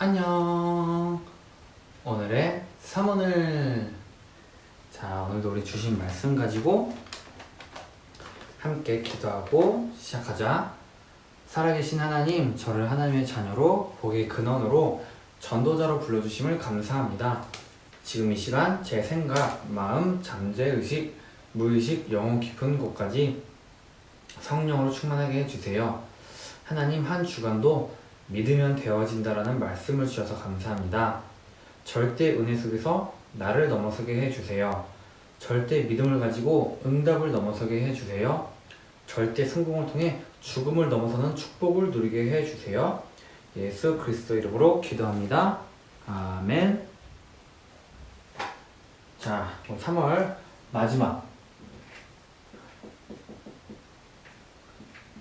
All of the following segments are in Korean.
안녕. 오늘의 사문을 자 오늘도 우리 주신 말씀 가지고 함께 기도하고 시작하자. 살아계신 하나님, 저를 하나님의 자녀로 복의 근원으로 전도자로 불러주심을 감사합니다. 지금 이 시간 제 생각, 마음, 잠재 의식, 무의식, 영혼 깊은 곳까지 성령으로 충만하게 해주세요. 하나님 한 주간도 믿으면 되어진다라는 말씀을 주셔서 감사합니다. 절대 은혜 속에서 나를 넘어서게 해주세요. 절대 믿음을 가지고 응답을 넘어서게 해주세요. 절대 성공을 통해 죽음을 넘어서는 축복을 누리게 해주세요. 예수 그리스도 이름으로 기도합니다. 아멘. 자, 3월 마지막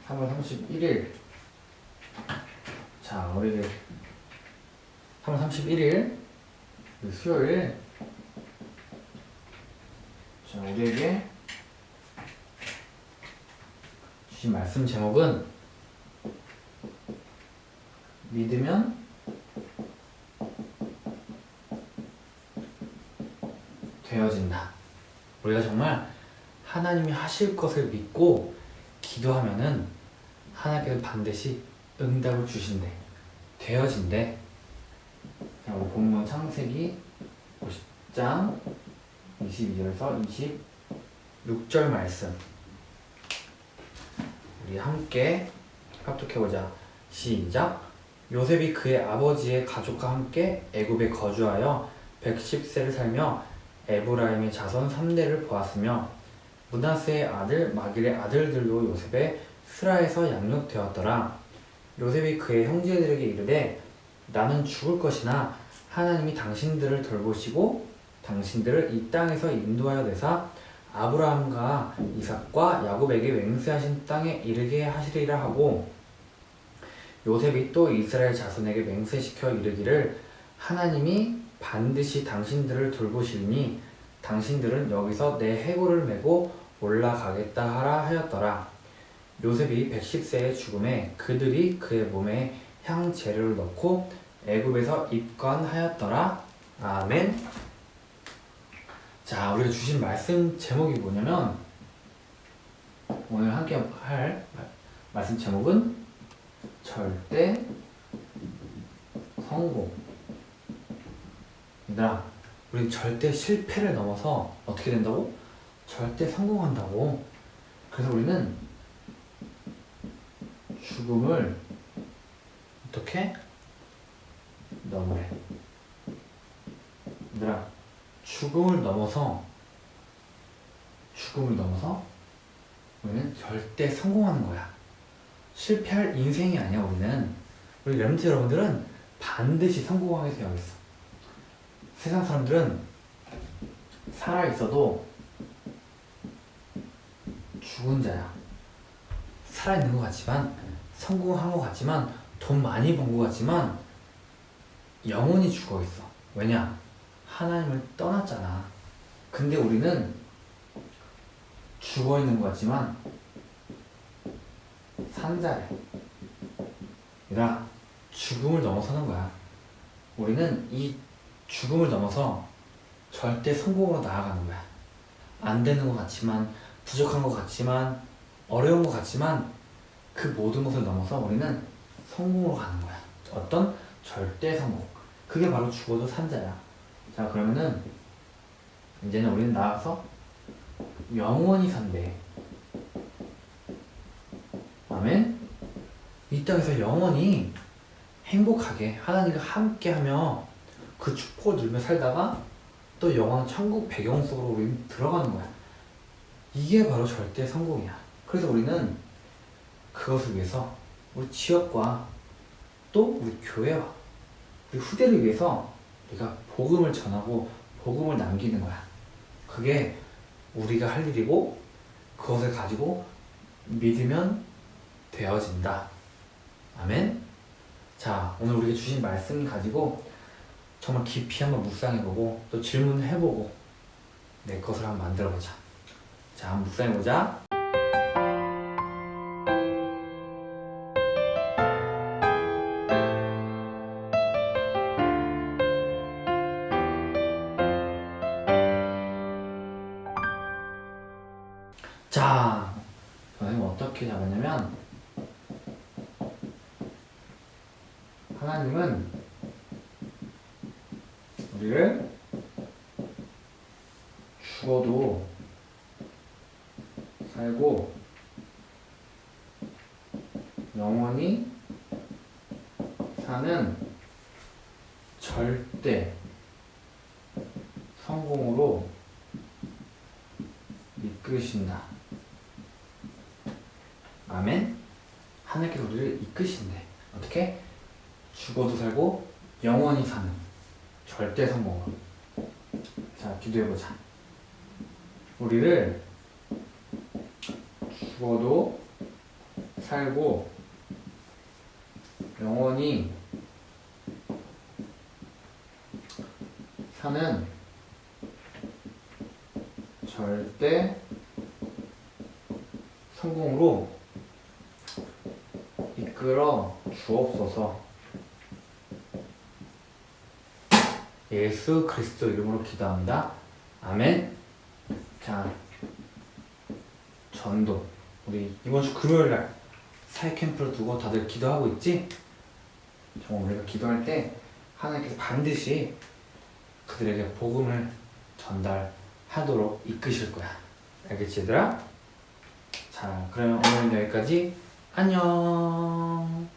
3월 31일 자, 우리 3월 31일 수요일 자, 우리에게 주신 말씀 제목은 믿으면 되어진다. 우리가 정말 하나님이 하실 것을 믿고 기도하면은 하나님께서 반드시 응답을 주신대. 되어진대. 자, 본문 창세기 50장 22절에서 26절 말씀. 우리 함께 합독해보자. 시작. 요셉이 그의 아버지의 가족과 함께 애굽에 거주하여 110세를 살며 에브라임의 자손 3대를 보았으며 문하세의 아들 마길의 아들들도 요셉의 스라에서 양육되었더라. 요셉이 그의 형제들에게 이르되 나는 죽을 것이나 하나님이 당신들을 돌보시고 당신들을 이 땅에서 인도하여 내사 아브라함과 이삭과 야곱에게 맹세하신 땅에 이르게 하시리라 하고 요셉이 또 이스라엘 자손에게 맹세시켜 이르기를 하나님이 반드시 당신들을 돌보시니 당신들은 여기서 내 해골을 메고 올라가겠다 하라 하였더라. 요셉이 110세의 죽음에 그들이 그의 몸에 향 재료를 넣고 애굽에서 입관하였더라. 아멘. 자, 우리가 주신 말씀 제목이 뭐냐면 오늘 함께 할 말씀 제목은 절대 성공. 얘들아, 우리 절대 실패를 넘어서 어떻게 된다고? 절대 성공한다고. 그래서 우리는 죽음을 어떻게 넘으래. 얘들아, 죽음을 넘어서 죽음을 넘어서 우리는 절대 성공하는 거야. 실패할 인생이 아니야 우리는. 우리 렘트 여러분들은 반드시 성공하게 되어 있어. 세상 사람들은 살아 있어도 죽은 자야. 살아 있는 것 같지만 성공한 것 같지만 돈 많이 번 것 같지만 영혼이 죽어 있어. 왜냐? 하나님을 떠났잖아. 근데 우리는 죽어 있는 것 같지만 산자래. 얘들아, 죽음을 넘어서는 거야. 우리는 이 죽음을 넘어서 절대 성공으로 나아가는 거야. 안 되는 것 같지만, 부족한 것 같지만, 어려운 것 같지만, 그 모든 것을 넘어서 우리는 성공으로 가는 거야. 어떤 절대 성공. 그게 바로 죽어도 산자야. 자, 그러면은, 이제는 우리는 나와서 영원히 산대. 아멘? 이 땅에서 영원히 행복하게 하나님과 함께하며 그 축복을 누리며 살다가 또 영원 천국 배경 속으로 우리는 들어가는 거야. 이게 바로 절대 성공이야. 그래서 우리는 그것을 위해서 우리 지역과 또 우리 교회와 우리 후대를 위해서 우리가 복음을 전하고 복음을 남기는 거야. 그게 우리가 할 일이고 그것을 가지고 믿으면 되어진다. 아멘. 자, 오늘 우리가 주신 말씀 가지고 정말 깊이 한번 묵상해보고 또 질문해보고 내 것을 한번 만들어보자. 자, 한번 묵상해보자. 자, 선생님 어떻게 잡았냐면 하나님은 우리를 죽어도 살고 영원히 사는 절대 성공으로 이끄신다. 아멘. 하나님께서 우리를 이끄신대. 어떻게? 죽어도 살고 영원히 사는 절대 성공으로. 자, 기도해보자. 우리를 죽어도 살고 영원히 사는 절대 성공으로 이끌어 주옵소서. 예수 그리스도 이름으로 기도합니다. 아멘. 자, 전도. 우리 이번 주 금요일 날 사회 캠프를 두고 다들 기도하고 있지? 정말 우리가 기도할 때 하나님께서 반드시 그들에게 복음을 전달하도록 이끄실 거야. 알겠지, 얘들아? 자, 그러면 오늘은 여기까지. 안녕.